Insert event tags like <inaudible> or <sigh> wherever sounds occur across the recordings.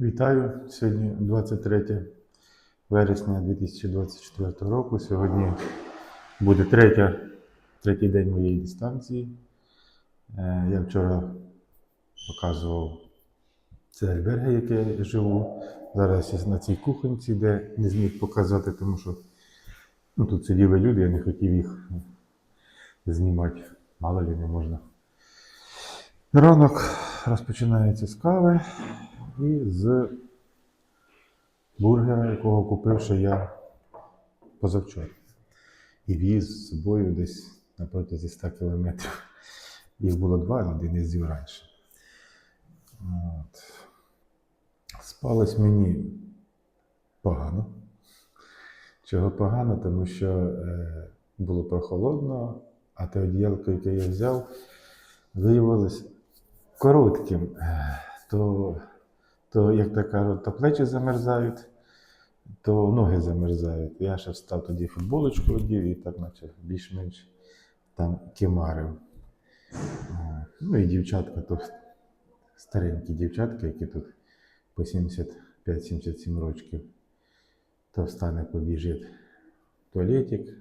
Вітаю! Сьогодні 23 вересня 2024 року. Сьогодні буде третя, третій день моєї дистанції. Е, Я вчора показував це альберги, яке я живу. Зараз я на цій кухонці, де не зміг показати, тому що ну, тут сиділи люди, я не хотів їх знімати. Мало ли не можна. Ранок розпочинається з кави і з бургера, якого купив ще я позавчора. І віз з собою десь на протязі 100 кілометрів. Їх було два, один я з'їв раніше. От. Спалось мені погано. Чого погано? Тому що е, було прохолодно, а те одіялко, яке я взяв, виявилось коротким. Е, То, то, як то кажуть, то плечі замерзають, то ноги замерзають. Я ще встав тоді футболочку одів і так, наче більш-менш там кимарив. Е, Ну і дівчатка, то старенькі дівчатка, які тут по 75-77 років, то встане, побіжить туалетик,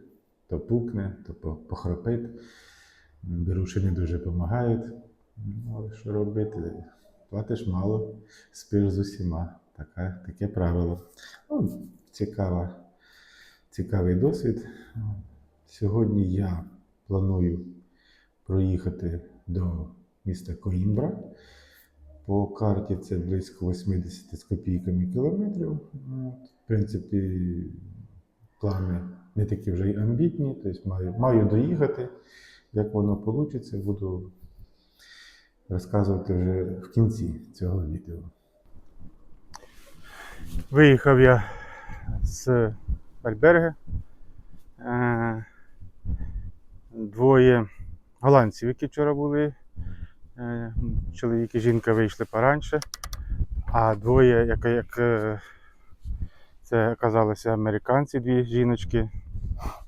то пукне, то похропить. Беруші не дуже допомагають. Ну, але що робити? Платиш мало, спиш з усіма. Таке, таке правило. Ну, цікава, цікавий досвід. Сьогодні я планую проїхати до міста Коімбра. По карті це близько 80 з копійками кілометрів. В принципі, плани не такі вже й амбітні, тобто маю, маю доїхати. Як воно вийде, буду розказувати вже в кінці цього відео. Виїхав я з Альберги. Е, Двоє голландців, які вчора були. Е, Чоловік і жінка вийшли пораньше, а двоє, як, як е, це оказалося американці, дві жіночки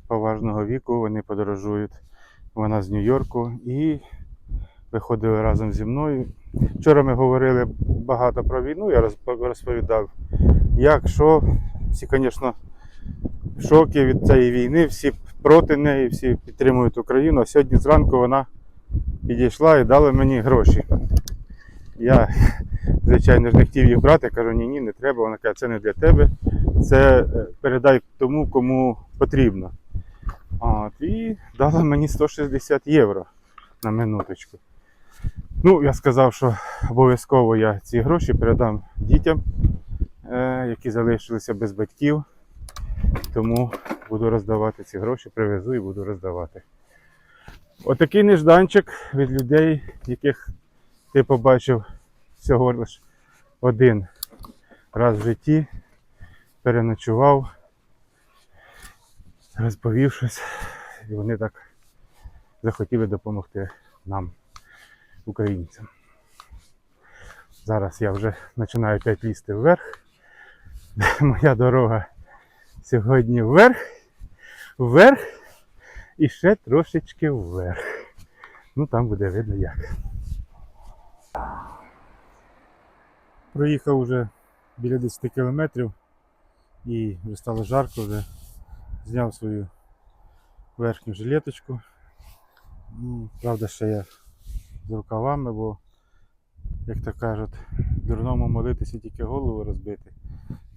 поважного віку, вони подорожують. Вона з Нью-Йорку і виходили разом зі мною. Вчора ми говорили багато про війну, я розп- розповідав, як, що. Всі, звісно, в шокі від цієї війни, всі проти неї, всі підтримують Україну. А сьогодні зранку вона підійшла і дала мені гроші. Я, звичайно ж, не хотів їх брати, кажу, ні, ні, не треба. Вона каже, це не для тебе, це е, передай тому, кому потрібно. От, і дала мені 160 євро на минуточку. Ну, я сказав, що обов'язково я ці гроші передам дітям, е, які залишилися без батьків. Тому буду роздавати ці гроші, привезу і буду роздавати. Отакий нежданчик від людей, яких ти побачив всього лиш один раз в житті, переночував, розповів щось, і вони так захотіли допомогти нам, українцям. Зараз я вже починаю опять лізти вверх. <laughs> Моя дорога сьогодні вверх, вверх і ще трошечки вверх. Ну там буде видно як. Проїхав вже біля 10 кілометрів і вже стало жарко, вже зняв свою верхню жилеточку. Ну, Правда, ще я з рукавами, бо, як то кажуть, дурному молитися тільки голову розбити.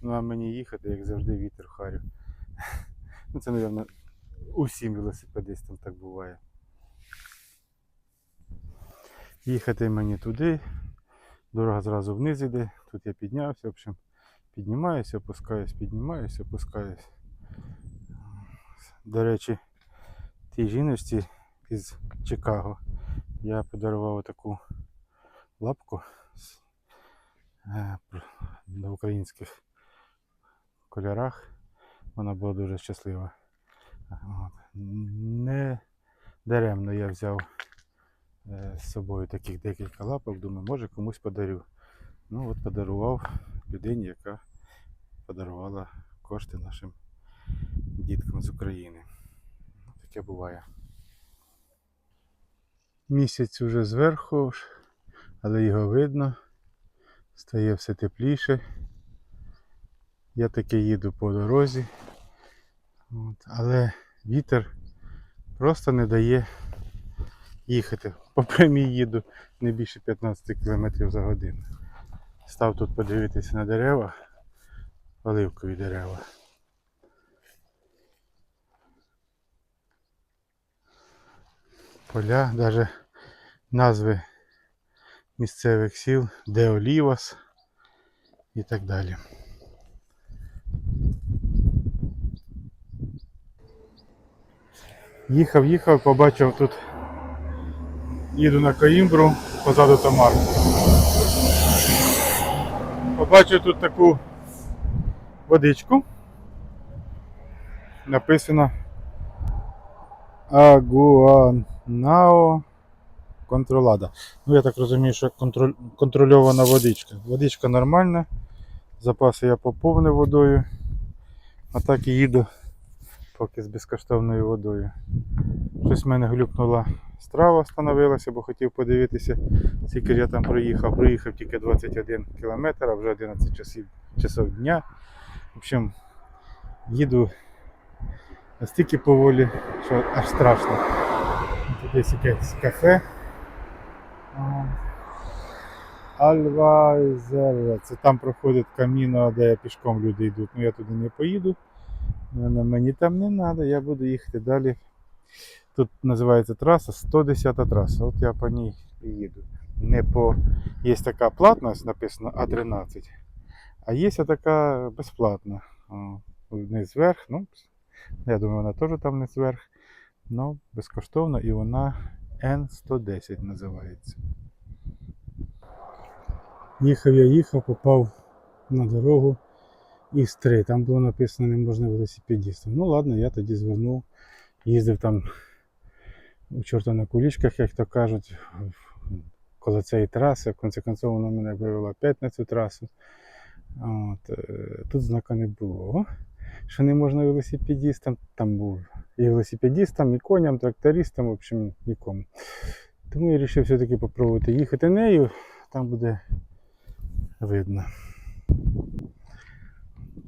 Ну а мені їхати, як завжди, вітер в харю. Ну, це, мабуть, усім велосипедистам так буває. Їхати мені туди, дорога зразу вниз іде, тут я піднявся, в общем, піднімаюся, опускаюсь, піднімаюся, опускаюсь. До речі, тій жіночці із Чикаго я подарував таку лапку е, на українських кольорах. Вона була дуже щаслива. От. Не даремно я взяв е, з собою таких декілька лапок, думаю, може комусь подарю. Ну от подарував людині, яка подарувала кошти нашим діткам з України. Таке буває. Місяць уже зверху, але його видно. Стає все тепліше. Я таки їду по дорозі. От, але вітер просто не дає їхати. По прямій їду не більше 15 км за годину. Став тут подивитися на дерева, оливкові дерева. Поля, навіть назви місцевих сіл, де Олівас і так далі. Їхав, їхав, побачив тут. Їду на Коїмбру, позаду Тамар. Побачив тут таку водичку. Написано Агуанао контролада. Ну, я так розумію, що контроль, контрольована водичка. Водичка нормальна. Запаси я поповнив водою. А так і їду поки з безкоштовною водою. Щось в мене глюкнула страва встановилася, бо хотів подивитися, скільки я там проїхав. Проїхав тільки 21 км, а вже 11 часів, часов дня. В общем, їду настільки поволі, що аж страшно. Тут є якесь кафе. Альвайзер. Це там проходить каміно, де пішком люди йдуть. Ну я туди не поїду. Мені там не треба, я буду їхати далі. Тут називається траса 110 траса. От я по ній їду. Не по... Є така платна, написано А13, а є така безплатна. О, Вниз вверх. Ну, я думаю, вона теж там вниз вверх. Ну, безкоштовно і вона N110 називається. Їхав я їхав, попав на дорогу Х3. Там було написано не можна велосипедістам. Ну ладно, я тоді звернув, їздив там у чорта на кулічках, як то кажуть, коло цієї траси. В кінці концов вона мене вивела опять на цю трасу. От, е, тут знака не було. Що не можна велосипедістам, там був і велосипедістам, і коням, трактористам, в общем, нікому. Тому я вирішив все-таки попробувати їхати нею, там буде видно.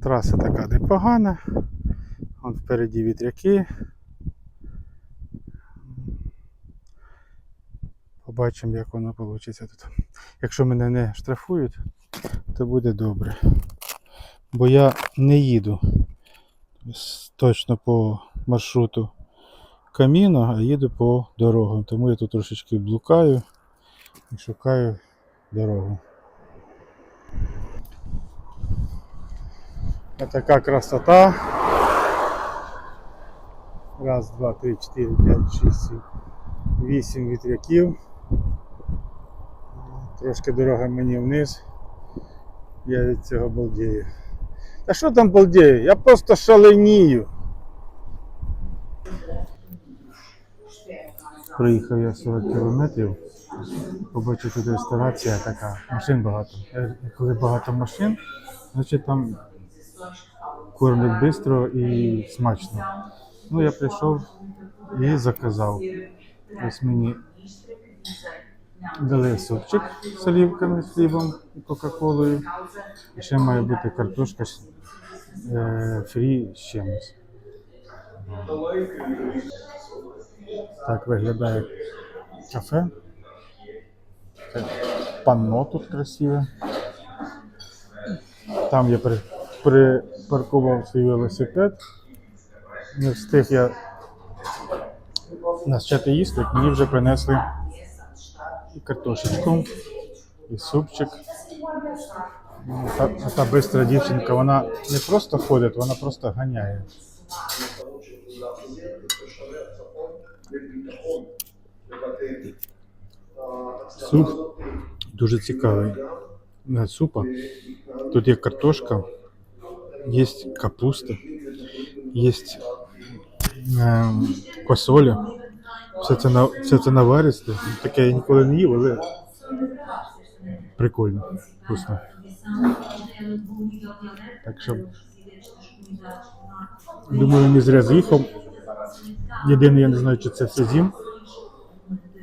Траса така непогана. Вон впереді вітряки. Побачимо, як воно вийде тут. Якщо мене не штрафують, то буде добре. Бо я не їду точно по маршруту каміно, а їду по дорогам. Тому я тут трошечки блукаю і шукаю дорогу. Така красота. Раз, два, три, чотири, п'ять, шість, сім, вісім вітряків. Трошки дорога мені вниз. Я від цього балдею. Та що там балдею? Я просто шаленію. Проїхав я 40 кілометрів. Побачив тут реставрація така. Машин багато. Е, Коли багато машин, значить там кормлять швидко і смачно. Ну, я прийшов і заказав. Ось мені дали супчик з олівками, з хлібом і кока-колою. І ще має бути картошка е, фрі з чимось. Так виглядає кафе. Панно тут красиве. Там я при, припаркував свій велосипед. Не встиг я почати їсти, мені вже принесли і картошечку, і супчик. Ну, Та, а та бистра дівчинка, вона не просто ходить, вона просто ганяє. Суп дуже цікавий. Е, Супа. Тут є картошка, є капуста, є е, квасоля. Все це, на, все це наваристе. Таке я ніколи не їв, але прикольно, вкусно. Так що думаю, не зря з'їхав. Єдине, я не знаю, чи це все зім.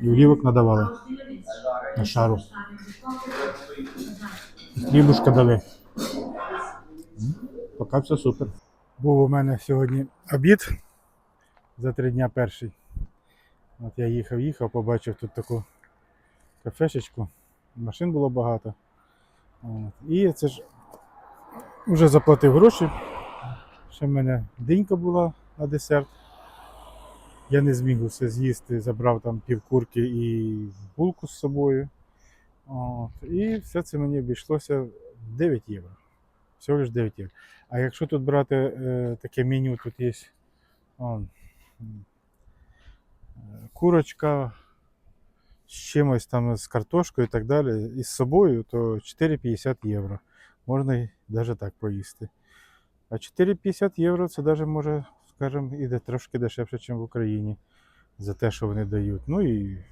І олівок надавали на шару. Хлібушка дали. Поки все супер. Був у мене сьогодні обід за три дня перший. От я їхав, їхав, побачив тут таку кафешечку. Машин було багато. От. І це ж вже заплатив гроші. Ще в мене динька була на десерт. Я не зміг усе з'їсти, забрав там півкурки і булку з собою. От. І все це мені обійшлося 9 євро. Всього лиш 9 євро. А якщо тут брати е, таке меню, тут є курочка з чимось там з картошкою і так далі, і з собою, то 4,50 євро. Можна навіть так поїсти. А 4,50 євро це навіть може, скажімо, іде трошки дешевше, ніж в Україні за те, що вони дають. Ну і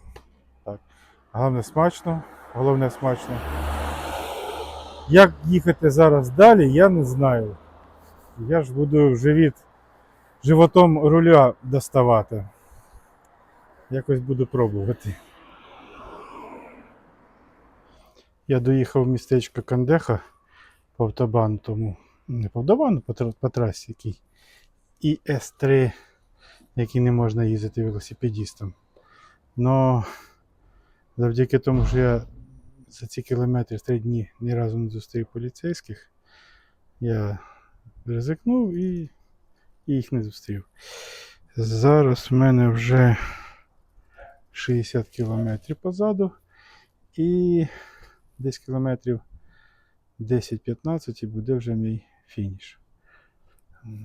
так. Головне смачно, головне смачно. Як їхати зараз далі, я не знаю. Я ж буду живіт животом руля доставати. Якось буду пробувати. Я доїхав в містечко Кандеха по автобану, тому не по автобану, по, трасі який. І С3, який не можна їздити велосипедістам. Но завдяки тому, що я за ці кілометри три дні ні разу не зустрів поліцейських, я ризикнув і їх не зустрів. Зараз в мене вже 60 кілометрів позаду і десь кілометрів 10-15 і буде вже мій фініш.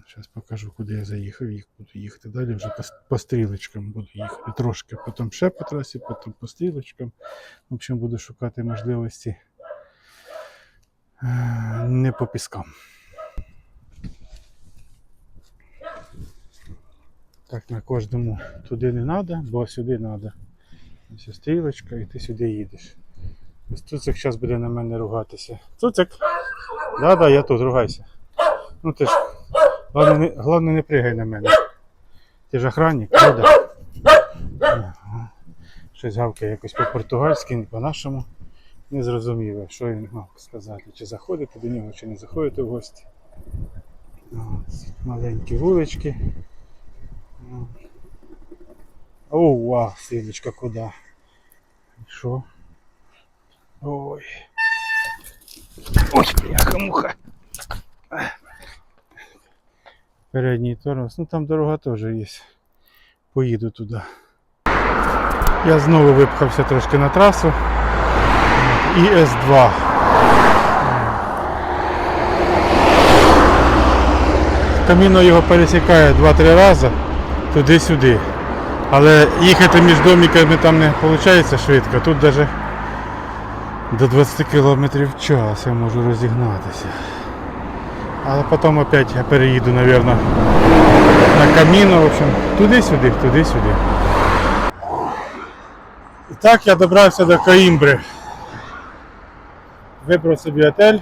Зараз покажу, куди я заїхав, їх буду їхати. Далі вже по, по стрілочкам буду їхати. Трошки, потім ще по трасі, потім по стрілочкам. В общем, буду шукати можливості е, не по піскам. Так, на кожному туди не треба, бо сюди треба. Ось стрілочка, і ти сюди їдеш. Ось Цуцик зараз буде на мене ругатися. Цуцик! Да-да, я тут, ругайся. Ну ти ж. Головне, не- головне не пригай на мене. Ти ж охранник, правда? Щось гавкає якось по-португальськи, по-нашому. Не зрозуміло, що він мав сказати. Чи заходити до нього, чи не заходити в гості. Ось, маленькі вулички. О, вау, силочка куди? І Що? Ой. Ой, бляха муха. Передній тормоз. Ну там дорога теж є. Поїду туди. Я знову випхався трошки на трасу. І С2. Каміно його пересікає 2-3 рази Туди-сюди. Але їхати між домиками там не виходить швидко. Тут навіть до 20 км в час я можу розігнатися. Але потім опять я переїду, мабуть, на каміно, в общем, туди-сюди, туди-сюди. І так я добрався до Коімбри. Вибрав собі отель.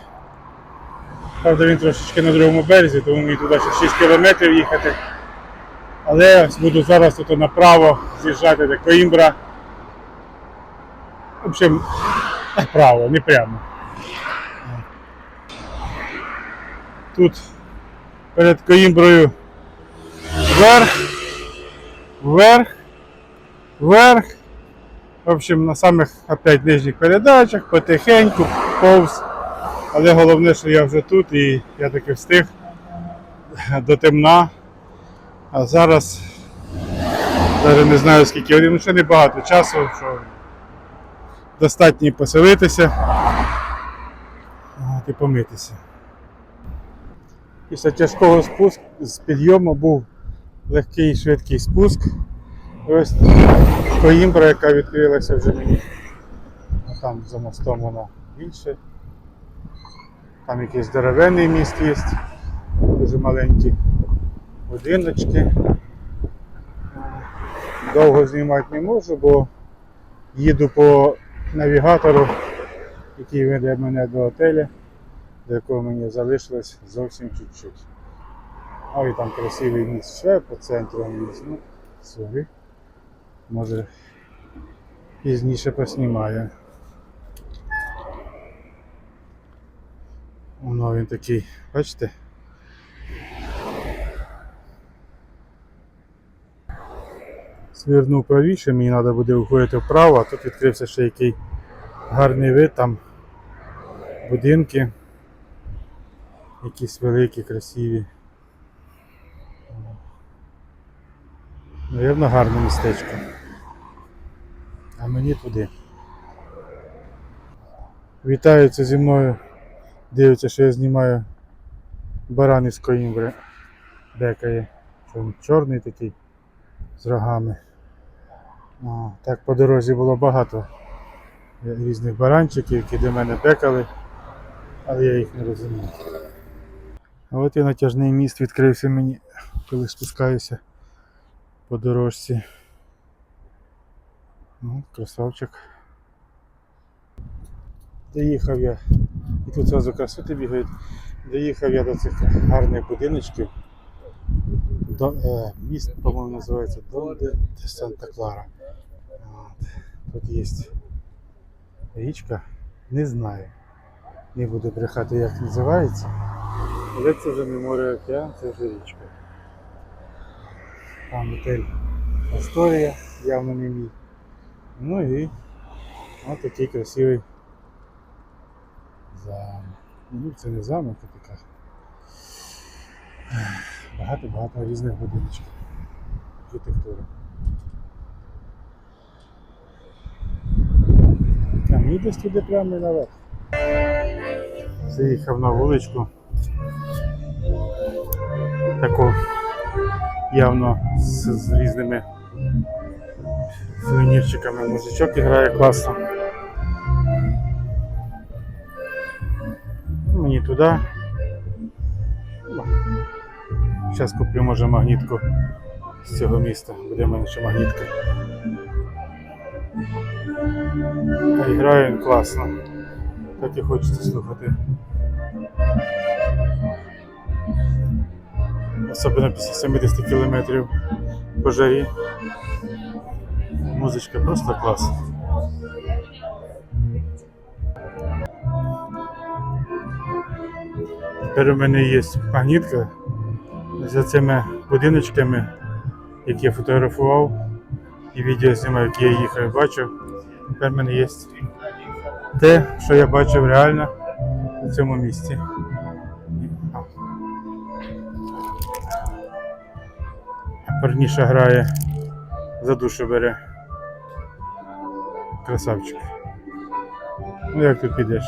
Правда, він трошечки на другому березі, тому мені туди ще 6 кілометрів їхати. Але буду зараз тут направо з'їжджати до Коімбра. В общем, направо, не прямо. Тут перед Коімброю вверх, вверх, вверх. В общем, на самих опять нижніх передачах, потихеньку, повз. Але головне, що я вже тут і я таки встиг до темна. А зараз навіть не знаю скільки ну ще не часу, що достатньо поселитися і помитися. Після тяжкого спуску з підйому був легкий швидкий спуск. Ось Коїмбра, яка відкрилася вже мені. А Там за мостом вона більше. Там якийсь здоровенний міст є, дуже маленькі будиночки. Довго знімати не можу, бо їду по навігатору, який веде мене до готеля, до якого мені залишилось зовсім чуть-чуть. А і там красивий міст ще по центру міст. Ну, сорі. Може пізніше поснімаю. Воно він такий, бачите? Свернув правіше, мені треба буде уходити вправо, а тут відкрився ще який гарний вид, там будинки. Якісь великі, красиві. Навірно, гарне містечко. А мені туди. Вітаються зі мною. Дивиться, що я знімаю баран із Коімбри. Декає. Що чорний такий з рогами. Так по дорозі було багато різних баранчиків, які до мене бекали, але я їх не розумію. А от і натяжний міст відкрився мені, коли спускаюся по дорожці. Ну, красавчик. Доїхав я, і тут зразу красоти бігають. Доїхав я до цих гарних будиночків. До, е, міст, по-моєму, називається Донде де Санта Клара. Тут є річка, не знаю. Не буду брехати, як називається. Але це вже не море океан, це вже річка. Там готель Асторія, явно не мій. Ну і ось такий красивий замок. Ну, це не замок, а така. Багато-багато різних будиночків. Архітектури. Мені десь туди прямо наверх. Заїхав на вуличку. Таку явно з, з різними сувенірчиками. Мужичок грає класно. Мені туди. Зараз куплю може магнітку з цього міста. Буде ще магнітка. Та й грає класно. Так і хочеться слухати. Особливо після 70 кілометрів по жарі. Музичка просто клас. Тепер у мене є магнітка за цими будиночками, які я фотографував і відео знімав, які я їхав і бачив. Тепер в мене є те, що я бачив реально у цьому місці. Парніша грає, за душу бере. Красавчик. Ну як тут підеш?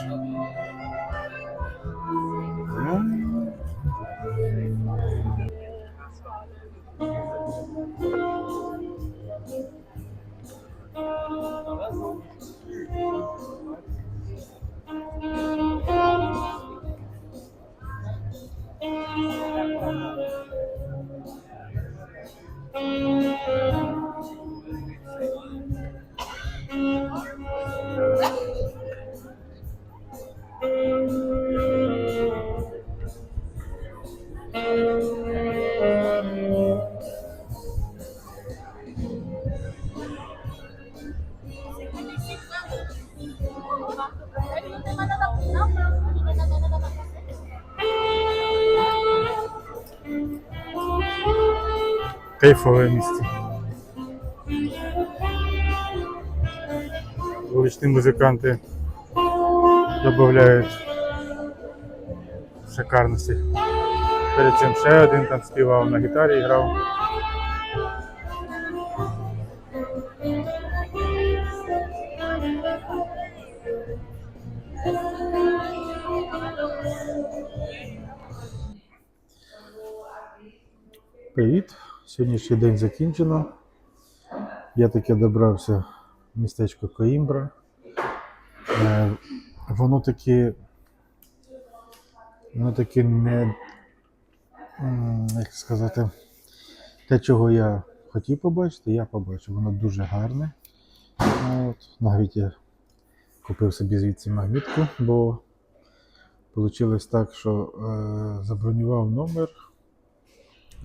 Кайфове місце. Вуличні музиканти додають шикарності. Перед цим ще один там співав на гітарі грав. Привіт! Сьогоднішній день закінчено. Я таки добрався в містечко Коімбра. Е, Воно таки. Воно таки не. Як сказати, те, чого я хотів побачити, я побачив. Воно дуже гарне. От, навіть я купив собі звідси магнітку, бо вийшло так, що е, забронював номер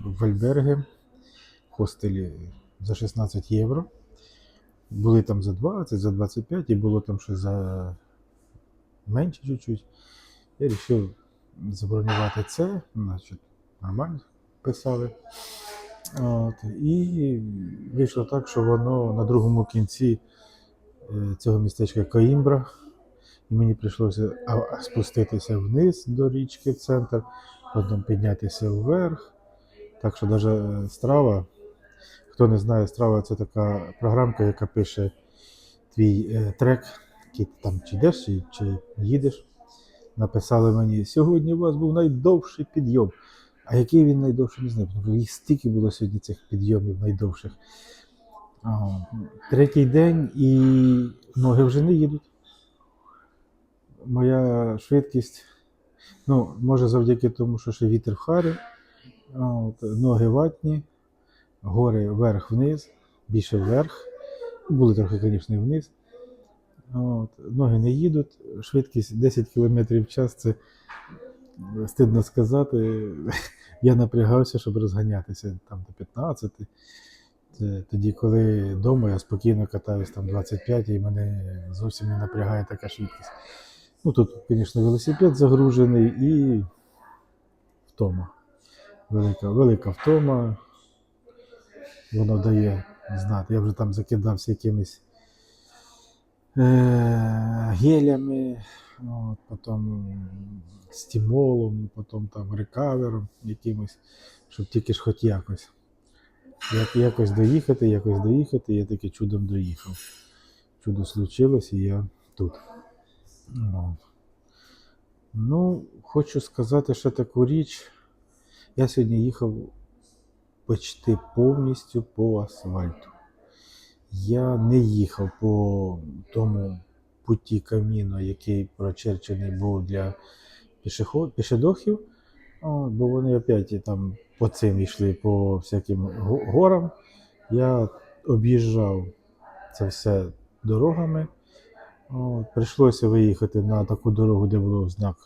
в Альберге в хостелі за 16 євро. Були там за 20, за 25 і було там ще за менше чуть-чуть. Я вирішив забронювати це, значить, нормально писали. От, і вийшло так, що воно на другому кінці е, цього містечка Коімбра. І мені прийшлося спуститися вниз до річки в центр, потім піднятися вверх. Так що навіть страва, хто не знає, страва це така програмка, яка пише твій е, трек, який ти там чи йдеш, чи, чи їдеш. Написали мені, сьогодні у вас був найдовший підйом. А який він найдовший, не знаю, тому їх стільки було сьогодні цих підйомів найдовших. А, третій день і ноги вже не їдуть. Моя швидкість, ну, може завдяки тому, що ще вітер в харі, от, ноги ватні, гори вверх-вниз, більше вверх. Були трохи, звісно, і вниз. От, ноги не їдуть, швидкість 10 км в час це стидно сказати. <laughs> Я напрягався, щоб розганятися там до 15. Це тоді, коли вдома я спокійно катаюсь там 25 і мене зовсім не напрягає така швидкість. Ну тут, звісно, велосипед загружений і втома. Велика, велика втома. Воно дає знати. Я вже там закидався якимись е, гелями, от, потім стімолом, потім там рекавером якимось, щоб тільки ж хоч якось. Як, якось доїхати, якось доїхати, я таки чудом доїхав. Чудо случилось, і я тут. От. Ну, хочу сказати ще таку річ. Я сьогодні їхав почти повністю по асфальту. Я не їхав по тому путі каміно, який прочерчений був для пішоход, пішедохів, бо вони опять там по цим йшли по всяким горам. Я об'їжджав це все дорогами. Прийшлося виїхати на таку дорогу, де був знак,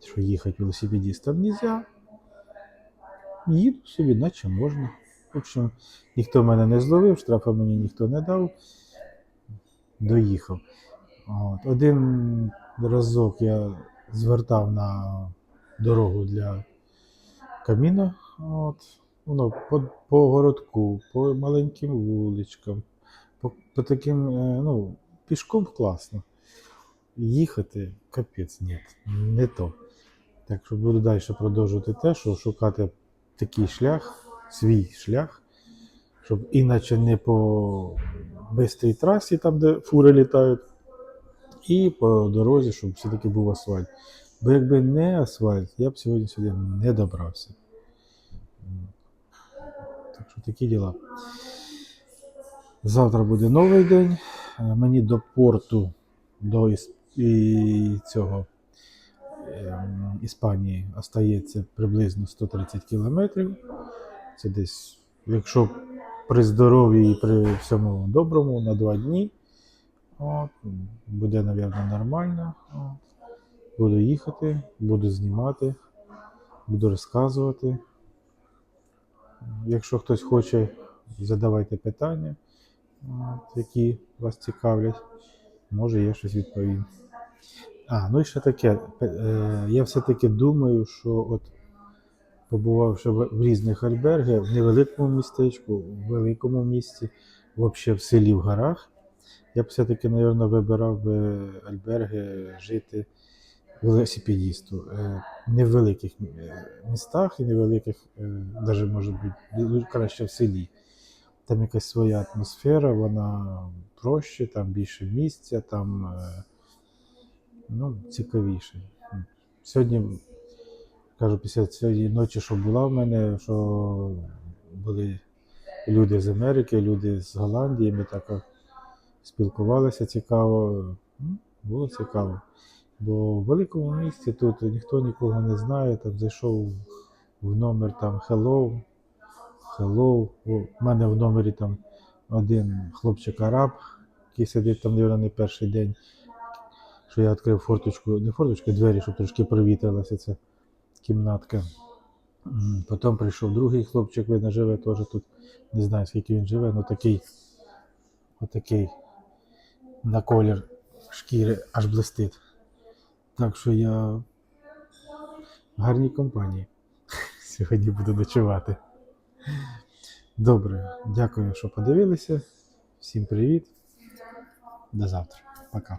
що їхати велосипедистам не можна. Їду собі, наче можна. В общем, ніхто мене не зловив, штрафа мені ніхто не дав. Доїхав. От. Один разок я звертав на дорогу для каміна. От. Воно по, по городку, по маленьким вуличкам, по, по таким, е, ну, пішком класно. Їхати капець, ні, не то. Так що буду далі продовжувати те, що шукати такий шлях, свій шлях, щоб іначе не по бистрій трасі, там, де фури літають, і по дорозі, щоб все-таки був асфальт. Бо якби не асфальт, я б сьогодні сюди не добрався. Так що такі діла. Завтра буде новий день. Е, Мені до порту, до і цього Іспанії остається приблизно 130 кілометрів. Це десь, якщо при здоров'ї і при всьому доброму, на два дні. От, буде, мабуть, нормально. От. Буду їхати, буду знімати, буду розказувати. Якщо хтось хоче, задавайте питання, от, які вас цікавлять. Може, я щось відповім. А, ну і ще таке. е, Я все-таки думаю, що от побувавши в різних альбергах, в невеликому містечку, в великому місті, взагалі в селі в горах, я б все-таки, мабуть, вибирав би альберги жити велосипедісту. Е, Не в великих е, містах і невеликих, навіть може бути краще в селі. Там якась своя атмосфера, вона проще, там більше місця, там ну, цікавіше. Сьогодні, кажу, після цієї ночі, що була в мене, що були люди з Америки, люди з Голландії, ми так спілкувалися цікаво. Ну, Було цікаво. Бо в великому місті тут ніхто нікого не знає, там зайшов в номер там Hello, Hello. У мене в номері там один хлопчик араб, який сидить там, мабуть, не перший день що я відкрив форточку, не форточку, двері, щоб трошки провітрилася ця кімнатка. Потім прийшов другий хлопчик, видно, живе теж тут. Не знаю, скільки він живе, але такий, отакий на колір шкіри аж блистить. Так що я в гарній компанії. <laughs> Сьогодні буду ночувати. Добре, дякую, що подивилися. Всім привіт. До завтра. Пока.